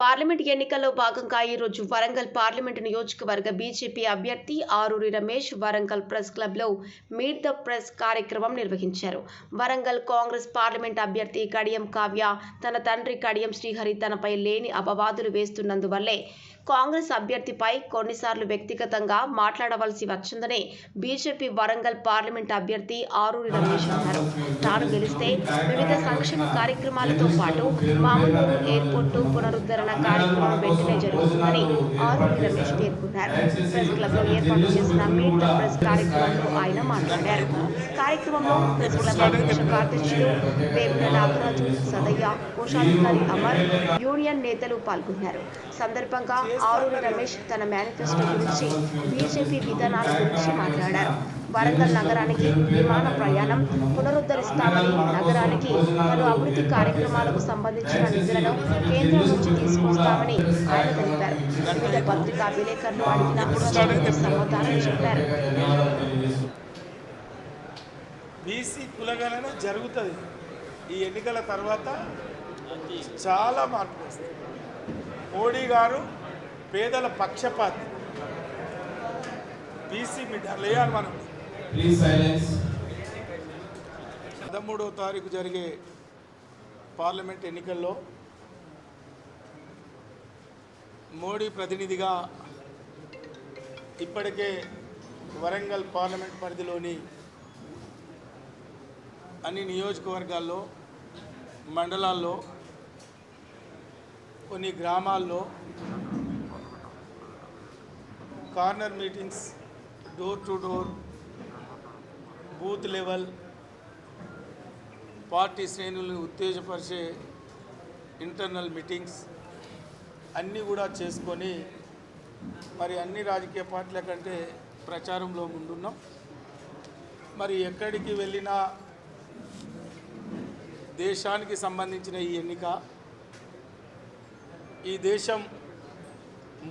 Parliament ఎన్నికల్లో భాగంగా ఈరోజు వరంగల్ పార్లమెంటు నియోజకవర్గ బీజేపీ అభ్యర్థి ఆరూరి రమేష్ వరంగల్ ప్రెస్ క్లబ్లో మీట్ ద ప్రెస్ కార్యక్రమం నిర్వహించారు. వరంగల్ కాంగ్రెస్ పార్లమెంట్ అభ్యర్థి కడియం కావ్య తన తండ్రి కడియం శ్రీహరి తనపై లేని అపవాదులు వేస్తున్నందువల్లే కాంగ్రెస్ అభ్యర్థిపై కొన్నిసార్లు వ్యక్తిగతంగా మాట్లాడవలసి వచ్చిందని బీజేపీ వరంగల్ పార్లమెంట్ అభ్యర్థి ఆరూరి రమేష్ అన్నారు. తాను గెలిస్తే వివిధ సంక్షేమ కార్యక్రమాలతో పాటు మామూలు ఎయిర్పోర్టు పునరుద్ధరణ కార్యక్రమం వెంటనే జరుగుతుందని ఆరూరి రమేష్ పేర్కొన్నారు. ప్రెస్ క్లబ్లో ఏర్పాటు చేసిన మీట్ ద ప్రెస్ కార్యక్రమంలో ఆయన మాట్లాడారు. కార్యక్రమంలో ప్రెస్ క్లబ్ అధ్యక్ష కార్యదర్శులు వేముల నాగరాజు సదయ్య కోశాధికారి అమర్ యూనియన్ నేతలు పాల్గొన్నారు. సందర్భంగా ఆరూరి రమేష్ తన మేనిఫెస్టో గురించి బీజేపీ విధానాల గురించి మాట్లాడారు. వరంగల్ నగరానికి విమాన ప్రయాణం పునరుద్ధరిస్తామని నగరానికి పలు అభివృద్ధి కార్యక్రమాలకు సంబంధించిన నిధులను కేంద్రం నుంచి తీసుకొస్తామని ఆయన తెలిపారు. వివిధ పత్రికా విలేకరులు అడిగిన సమాధానం చెప్పారు. బీసీ కులగణన జరుగుతుంది. ఈ ఎన్నికల తర్వాత చాలా మార్పు వస్తుంది మోడీ గారు పేదల పక్షపాతి బీసీ లేయాలి మనం. పదమూడవ తారీఖు జరిగే పార్లమెంట్ ఎన్నికల్లో మోడీ ప్రతినిధిగా ఇప్పటికే వరంగల్ పార్లమెంట్ పరిధిలోని అన్ని నియోజకవర్గాల్లో మండలాల్లో కొన్ని గ్రామాల్లో corner meetings door to door booth level party శ్రేణులను ఉత్తేజపరిచే ఇంటర్నల్ మీటింగ్స్ అన్నీ కూడా చేసుకొని మరి అన్ని రాజకీయ పార్టీల కంటే ప్రచారంలో ముందున్నాం. మరి ఎక్కడికి వెళ్ళినా దేశానికి సంబంధించిన ఈ ఎన్నిక ఈ దేశం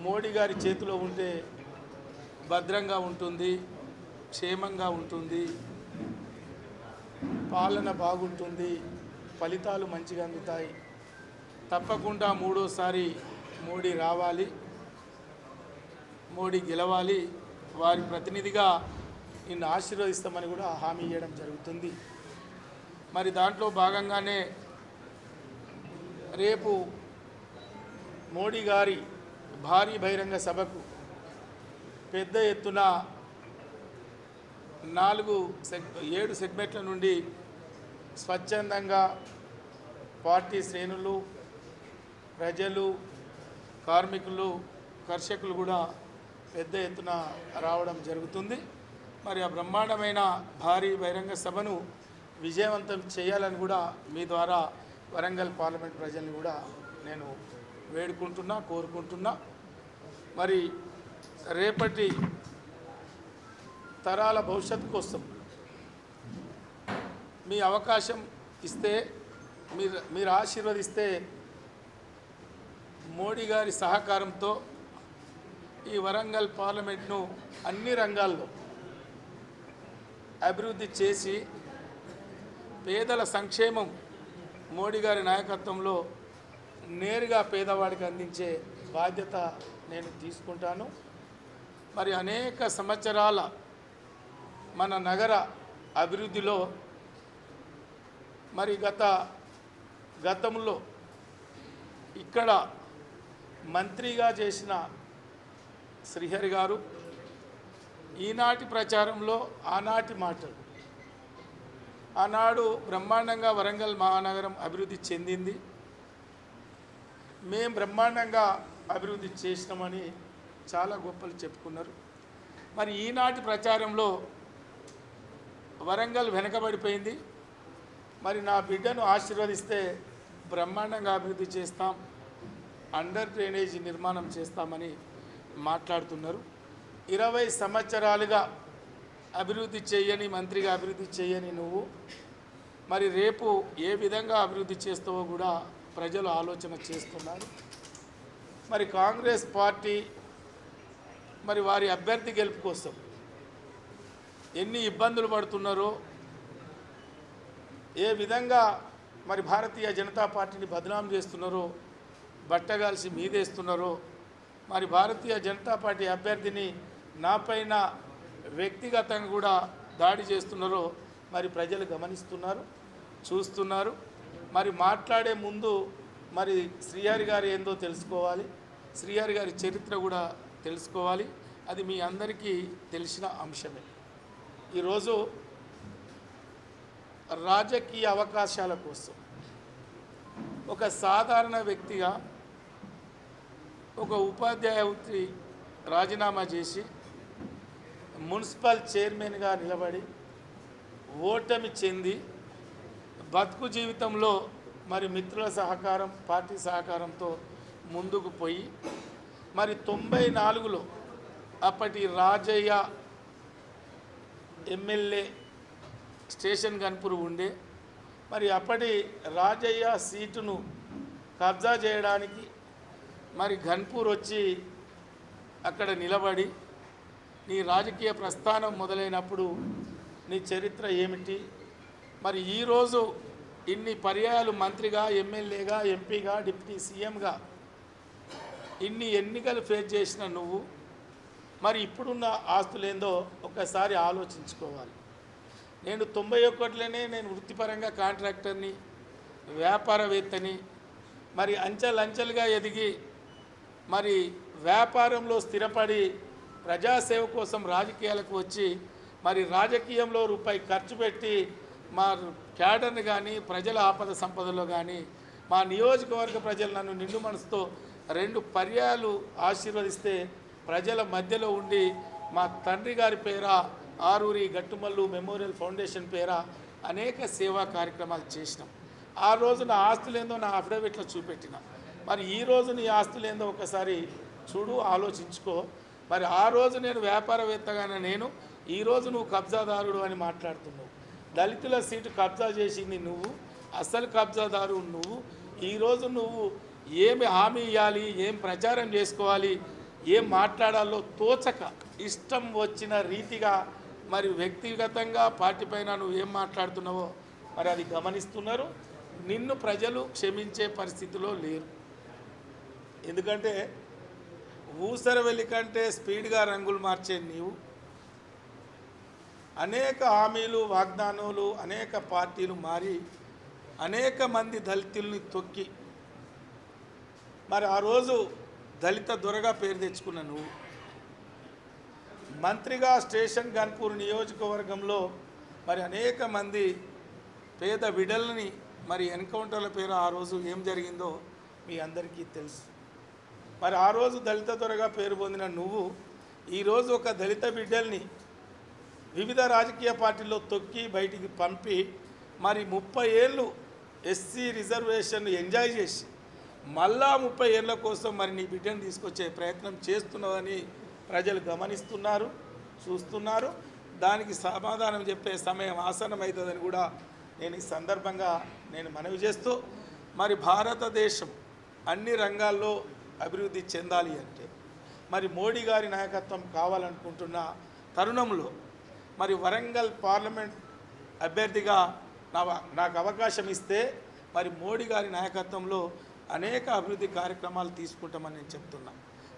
మోడీ గారి చేతిలో ఉంటే భద్రంగా ఉంటుంది క్షేమంగా ఉంటుంది పాలన బాగుంటుంది ఫలితాలు మంచిగా అందుతాయి. తప్పకుండా మూడోసారి మోడీ రావాలి మోడీ గెలవాలి వారి ప్రతినిధిగా నిన్ను ఆశీర్వదిస్తామని కూడా హామీ ఇవ్వడం జరుగుతుంది. మరి దాంట్లో భాగంగానే రేపు మోడీ గారి భారీ బహిరంగ సభకు పెద్ద ఎత్తున నాలుగు సెగ్ ఏడు సెగ్మెంట్ల నుండి స్వచ్ఛందంగా పార్టీ శ్రేణులు ప్రజలు కార్మికులు కర్షకులు కూడా పెద్ద ఎత్తున రావడం జరుగుతుంది. మరి ఆ బ్రహ్మాండమైన భారీ బహిరంగ సభను విజయవంతం చేయాలని కూడా మీ ద్వారా వరంగల్ పార్లమెంట్ ప్రజల్ని కూడా నేను వేడుకుంటున్నా కోరుకుంటున్నా. మరి రేపటి తరాల భవిష్యత్తు కోసం మీ అవకాశం ఇస్తే మీరు మీరు ఆశీర్వదిస్తే మోడీ గారి సహకారంతో ఈ వరంగల్ పార్లమెంట్ను అన్ని రంగాల్లో అభివృద్ధి చేసి పేదల సంక్షేమం మోడీ గారి నాయకత్వంలో నేరుగా పేదవాడికి అందించే బాధ్యత నేను తీసుకుంటాను. మరి అనేక సంవత్సరాల మన నగర అభివృద్ధిలో మరి గత గతంలో ఇక్కడ మంత్రిగా చేసిన శ్రీహరి గారు ఈనాటి ప్రచారంలో ఆనాటి మాటలు. ఆనాడు బ్రహ్మాండంగా వరంగల్ మహానగరం అభివృద్ధి చెందింది. మేం బ్రహ్మాండంగా అభివృద్ధి చేసినామని చాలా గొప్పలు చెప్పుకున్నారు. మరి ఈనాటి ప్రచారంలో వరంగల్ వెనకబడిపోయింది. మరి నా బిడ్డను ఆశీర్వదిస్తే బ్రహ్మాండంగా అభివృద్ధి చేస్తాం. అండర్ డ్రైనేజీ నిర్మాణం చేస్తామని మాట్లాడుతున్నారు. ఇరవై సంవత్సరాలుగా అభివృద్ధి చేయని మంత్రిగా అభివృద్ధి చేయని నువ్వు మరి రేపు ఏ విధంగా అభివృద్ధి చేస్తావో కూడా ప్రజలు ఆలోచన చేస్తున్నారు. మరి కాంగ్రెస్ పార్టీ మరి వారి అభ్యర్థి గెలుపు కోసం ఎన్ని ఇబ్బందులు పడుతున్నారో ఏ విధంగా మరి భారతీయ జనతా పార్టీని బదనాం చేస్తున్నారో బట్టగాల్సి మీదేస్తున్నారో మరి భారతీయ జనతా పార్టీ అభ్యర్థిని నాపైన వ్యక్తిగతంగా కూడా దాడి చేస్తున్నారో మరి ప్రజలు గమనిస్తున్నారు చూస్తున్నారు. మరి మాట్లాడే ముందు మరి శ్రీహారి గారు ఏందో తెలుసుకోవాలి. శ్రీహారి గారి చరిత్ర కూడా తెలుసుకోవాలి. అది మీ అందరికీ తెలిసిన అంశమే. ఈరోజు రాజకీయ అవకాశాల కోసం ఒక సాధారణ వ్యక్తిగా ఒక ఉపాధ్యాయ వృత్తి రాజీనామా చేసి మున్సిపల్ చైర్మన్గా నిలబడి ఓటమి చెంది బతుకు జీవితంలో మరి మిత్రుల సహకారం పార్టీ సహకారంతో ముందుకు పోయి మరి తొంభై నాలుగులో అప్పటి రాజయ్య ఎమ్మెల్యే స్టేషన్ కనుపురు ఉండే. మరి అప్పటి రాజయ్య సీటును కబ్జా చేయడానికి మరి ఘన్పూర్ వచ్చి అక్కడ నిలబడి నీ రాజకీయ ప్రస్థానం మొదలైనప్పుడు నీ చరిత్ర ఏమిటి? మరి ఈరోజు ఇన్ని పర్యాయాలు మంత్రిగా ఎమ్మెల్యేగా ఎంపీగా డిప్యూటీ సీఎంగా ఇన్ని ఎన్నికలు ఫేస్ చేసిన నువ్వు మరి ఇప్పుడున్న ఆస్తులేందో ఒకసారి ఆలోచించుకోవాలి. నేను తొంభై ఒకటిలోనే నేను వృత్తిపరంగా కాంట్రాక్టర్ని వ్యాపారవేత్తని మరి అంచెలంచెలుగా ఎదిగి మరి వ్యాపారంలో స్థిరపడి ప్రజాసేవ కోసం రాజకీయాలకు వచ్చి మరి రాజకీయంలో రూపాయి ఖర్చు పెట్టి మా క్యాడర్ని కానీ ప్రజల ఆపద సంపదలో కానీ మా నియోజకవర్గ ప్రజలు నన్ను నిండు మనసుతో రెండు పర్యాలు ఆశీర్వదిస్తే ప్రజల మధ్యలో ఉండి మా తండ్రి గారి పేర ఆరూరి గట్టుమల్లు మెమోరియల్ ఫౌండేషన్ పేర అనేక సేవా కార్యక్రమాలు చేసినాం. ఆ రోజు నా ఆస్తులేందో నా అఫిడవిట్లో చూపెట్టిన. మరి ఈ రోజు నీ ఆస్తులేందో ఒకసారి చూడు ఆలోచించుకో. మరి ఆ రోజు నేను వ్యాపారవేత్తగానే నేను ఈ రోజు నువ్వు కబ్జాదారుడు అని మాట్లాడుతున్నావు. దళితుల సీటు కబ్జా చేసింది నువ్వు అసలు కబ్జాదారు నువ్వు. ఈరోజు నువ్వు ఏమి హామీ ఇవ్వాలి ఏం ప్రచారం చేసుకోవాలి? ఏం మాట్లాడాలో తోచక ఇష్టం వచ్చిన రీతిగా మరి వ్యక్తిగతంగా పార్టీ పైన నువ్వు ఏం మాట్లాడుతున్నావో మరి అది గమనిస్తున్నారు. నిన్ను ప్రజలు క్షమించే పరిస్థితిలో లేరు. ఎందుకంటే ఊసర వెళ్ళి కంటే స్పీడ్గా రంగులు మార్చే నీవు. అనేక హామీలు వాగ్దానాలు అనేక పార్టీలు మారి అనేక మంది దళితుల్ని తొక్కి మరి ఆ రోజు దళిత దొరగా పేరు తెచ్చుకున్న నువ్వు మంత్రిగా స్టేషన్ గన్పూర్ నియోజకవర్గంలో మరి అనేక మంది పేద విడల్ని మరి ఎన్కౌంటర్ల పేరు ఆ రోజు ఏం జరిగిందో మీ అందరికీ తెలుసు. మరి ఆ రోజు దళిత దొరగా పేరు పొందిన నువ్వు ఈరోజు ఒక దళిత బిడ్డల్ని వివిధ రాజకీయ పార్టీల్లో తొక్కి బయటికి పంపి మరి ముప్పై ఏళ్ళు ఎస్సీ రిజర్వేషన్ ఎంజాయ్ చేసి మళ్ళా ముప్పై ఏళ్ళ కోసం మరి నీ బిడ్డను తీసుకొచ్చే ప్రయత్నం చేస్తున్నావని ప్రజలు గమనిస్తున్నారు చూస్తున్నారు. దానికి సమాధానం చెప్పే సమయం ఆసన్నమవుతుందని కూడా నేను ఈ సందర్భంగా నేను మనవి చేస్తూ మరి భారతదేశం అన్ని రంగాల్లో అభివృద్ధి చెందాలి అంటే మరి మోడీ గారి నాయకత్వం కావాలనుకుంటున్న తరుణంలో మరి వరంగల్ పార్లమెంట్ అభ్యర్థిగా నా నాకు అవకాశం ఇస్తే మరి మోడీ గారి నాయకత్వంలో అనేక అభివృద్ధి కార్యక్రమాలు తీసుకుంటామని నేను చెప్తున్నా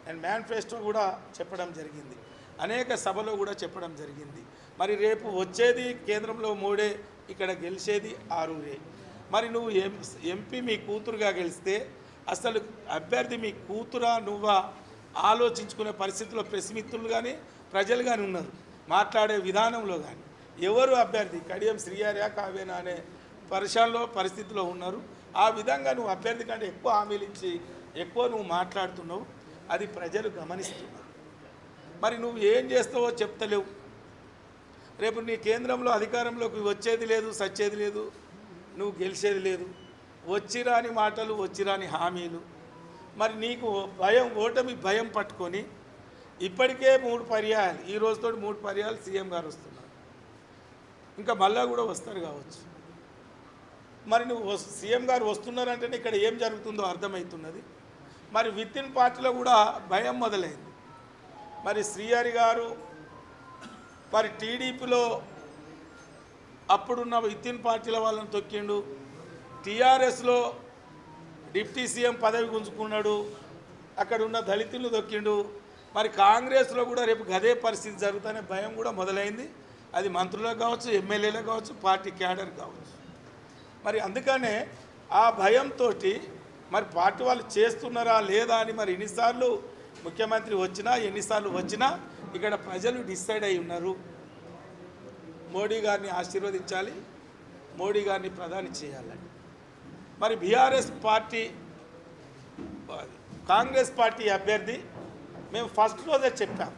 నేను మేనిఫెస్టో కూడా చెప్పడం జరిగింది. అనేక సభలో కూడా చెప్పడం జరిగింది. మరి రేపు వచ్చేది కేంద్రంలో మూడే ఇక్కడ గెలిచేది ఆరూరే. మరి నువ్వు ఎం ఎంపీ మీ కూతురుగా గెలిస్తే అసలు అభ్యర్థి మీ కూతురా నువ్వా? ఆలోచించుకునే పరిస్థితిలో ప్రెస్ మిత్రులు కానీ ప్రజలు కానీ ఉన్నారు. మాట్లాడే విధానంలో కానీ ఎవరు అభ్యర్థి? కడియం శ్రీయార్యా కావేనా అనే పరిశాల్లో పరిస్థితిలో ఉన్నారు. ఆ విధంగా నువ్వు అభ్యర్థి కంటే ఎక్కువ హామీలు ఇచ్చి ఎక్కువ నువ్వు మాట్లాడుతున్నావు అది ప్రజలు గమనిస్తున్నారు. మరి నువ్వు ఏం చేస్తావో చెప్తలేవు. రేపు నీ కేంద్రంలో అధికారంలోకి వచ్చేది లేదు సచ్చేది లేదు నువ్వు గెలిచేది లేదు. వచ్చిరాని మాటలు వచ్చిరాని హామీలు. మరి నీకు భయం ఓటమి భయం పట్టుకొని ఇప్పటికే మూడు పర్యాయాలు ఈ రోజుతో మూడు పర్యాలు సీఎం గారు వస్తున్నారు. ఇంకా మళ్ళా కూడా వస్తారు కావచ్చు. మరి నువ్వు సీఎం గారు వస్తున్నారంటేనే ఇక్కడ ఏం జరుగుతుందో అర్థమవుతున్నది. మరి విత్ ఇన్ పార్టీలో కూడా భయం మొదలైంది. మరి శ్రీహరి గారు మరి టీడీపీలో అప్పుడున్న విత్ ఇన్ పార్టీల వాళ్ళని తొక్కిండు. టీఆర్ఎస్లో డిప్టీ సీఎం పదవి గుంజుకున్నాడు. అక్కడ ఉన్న దళితులు తొక్కిండు. మరి కాంగ్రెస్లో కూడా రేపు గదే పరిస్థితి జరుగుతుందనే భయం కూడా మొదలైంది. అది మంత్రులకు కావచ్చు ఎమ్మెల్యేలకు కావచ్చు పార్టీ క్యాడర్ కావచ్చు. మరి అందుకనే ఆ భయంతో మరి పార్టీ వాళ్ళు చేస్తున్నారా లేదా అని మరి ఎన్నిసార్లు ముఖ్యమంత్రి వచ్చినా ఎన్నిసార్లు వచ్చినా ఇక్కడ ప్రజలు డిసైడ్ అయి ఉన్నారు. మోడీ గారిని ఆశీర్వదించాలి మోడీ గారిని ప్రధాని చేయాలని. మరి బీఆర్ఎస్ పార్టీ కాంగ్రెస్ పార్టీ అభ్యర్థి మేము ఫస్ట్ రోజే చెప్పాం.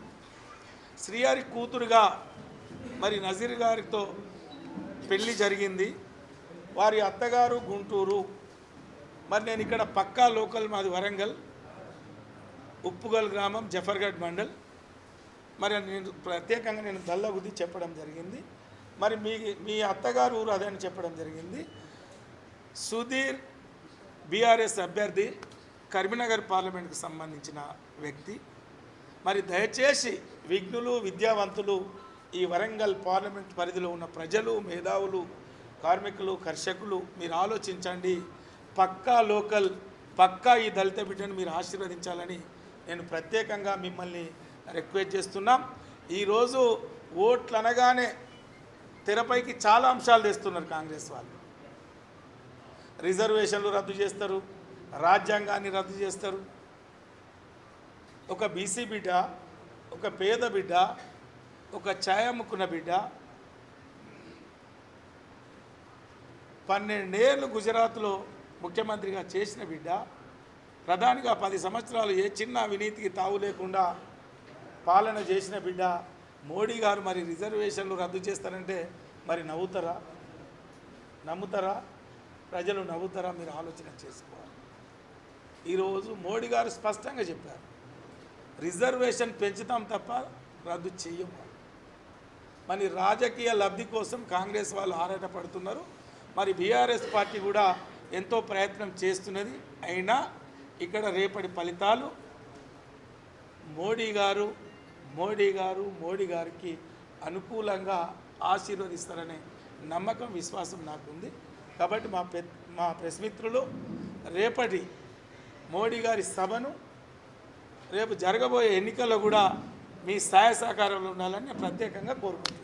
శ్రీహరి కూతురుగా మరి నజీర్ గారితో పెళ్ళి జరిగింది. వారి అత్తగారు గుంటూరు. మరి నేను ఇక్కడ పక్కా లోకల్ మాది వరంగల్. ఉప్పుగల్ గ్రామం జఫర్గఢ్ మండల్. మరి నేను ప్రత్యేకంగా నేను దల్లబుద్ధి చెప్పడం జరిగింది. మరి మీ మీ అత్తగారు ఊరు అదే అని చెప్పడం జరిగింది. సుధీర్ బీఆర్ఎస్ అభ్యర్థి కరీంనగర్ పార్లమెంట్కి సంబంధించిన వ్యక్తి. మరి దయచేసి విఘ్నులు విద్యావంతులు ఈ వరంగల్ పార్లమెంట్ పరిధిలో ఉన్న ప్రజలు మేధావులు కార్మికులు కర్షకులు మీరు ఆలోచించండి. పక్కా లోకల్ పక్కా ఈ దళిత బిడ్డను మీరు ఆశీర్వదించాలని నేను ప్రత్యేకంగా మిమ్మల్ని రిక్వెస్ట్ చేస్తున్నాం. ఈరోజు ఓట్లు అనగానే తెరపైకి చాలా అంశాలు తెస్తున్నారు కాంగ్రెస్ వాళ్ళు. రిజర్వేషన్లు రద్దు చేస్తారు రాజ్యాంగాన్ని రద్దు చేస్తారు. ఒక బీసీ బిడ్డ ఒక పేద బిడ్డ ఒక ఛాయముకున్న బిడ్డ పన్నెండేళ్ళు గుజరాత్లో ముఖ్యమంత్రిగా చేసిన బిడ్డ ప్రధానిగా పది సంవత్సరాలు ఏ చిన్న అవినీతికి తావు లేకుండా పాలన చేసిన బిడ్డ మోడీ గారు మరి రిజర్వేషన్లు రద్దు చేస్తారంటే మరి నవ్వుతారా? నమ్ముతారా? ప్రజలు నవ్వుతారా? మీరు ఆలోచన చేసుకోవాలి. ఈరోజు మోడీ గారు స్పష్టంగా చెప్పారు రిజర్వేషన్ పెంచుతాం తప్ప రద్దు చేయము మరి రాజకీయ లబ్ధి కోసం కాంగ్రెస్ వాళ్ళు ఆరాటపడుతున్నారు మరి బీఆర్ఎస్ పార్టీ కూడా ఎంతో ప్రయత్నం చేస్తున్నది. అయినా ఇక్కడ రేపటి ఫలితాలు మోడీ గారు మోడీ గారు మోడీ గారికి అనుకూలంగా ఆశీర్వదిస్తారనే నమ్మకం విశ్వాసం నాకుంది. కాబట్టి మా పె మా ప్రెస్ మిత్రులు రేపటి మోడీ గారి సభను రేపు జరగబోయే ఎన్నికల్లో కూడా మీ సహాయ సహకారంలో ఉండాలని ప్రత్యేకంగా కోరుకుంటున్నాను.